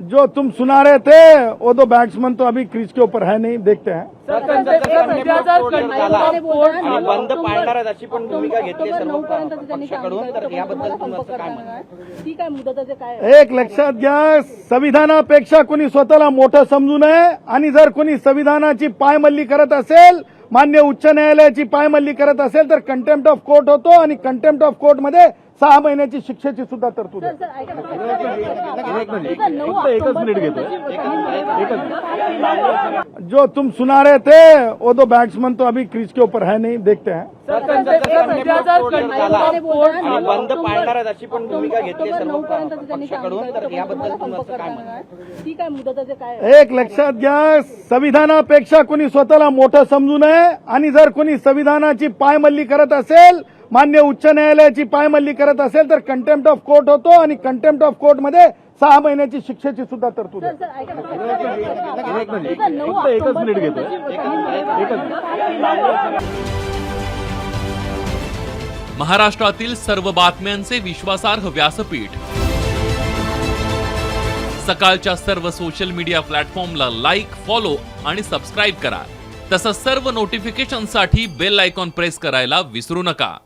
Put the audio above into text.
जो तुम सुना रहे थे वो दो बैट्समैन तो अभी क्रीज के ऊपर है नहीं देखते हैं बंद पाळणार आहेत अशी पण भूमिका घेतली सर्व पक्षाकडून तर याबद्दल तुमचं काय म्हणणं आहे? ठीक आहे मुदताचे काय एक लक्षात घ्या संविधानापेक्षा कोणी स्वतःला मोठं समजू नये आणि जर कोणी संविधानाची पायमल्ली करत असेल मान्य उच्च न्यायालयाची पायमल्ली करत असेल तर कंटेम्प्ट ऑफ कोर्ट होतो आणि कंटेम्प्ट ऑफ कोर्टमध्ये सहा महिन्याची शिक्षेची सुद्धा तरतूद जो तुम सुना रहे थे वो दो बैट्समैन तो अभी क्रीज के ऊपर है नहीं देखते हैं बंद पाळणार आहेत अशी पण भूमिका घेतली सर्व पक्षाकडून तर याबद्दल तुमचं काय म्हणणं आहे? ठीक आहे मुदताचे काय एक लक्षात घ्या संविधानापेक्षा कोणी स्वतःला मोठं समजू नये आणि जर कोणी संविधानाची पायमल्ली करत असेल मान्य उच्च न्यायालयाची पायमल्ली करत असेल तर कंटेम्प्ट ऑफ कोर्ट होतो आणि कंटेम्प्ट ऑफ कोर्टमध्ये सहा महिन्याची शिक्षेची सुद्धा तरतूद आहे. सर, नऊ ऑक्टोबर महाराष्ट्रातील सर्व बातम्यांचे विश्वासार्ह व्यासपीठ. सकाळच्या सर्व सोशल मीडिया प्लॅटफॉर्मला लाईक फॉलो आणि सबस्क्राईब करा. तसंच सर्व नोटिफिकेशनसाठी बेल आयकॉन प्रेस करायला विसरू नका.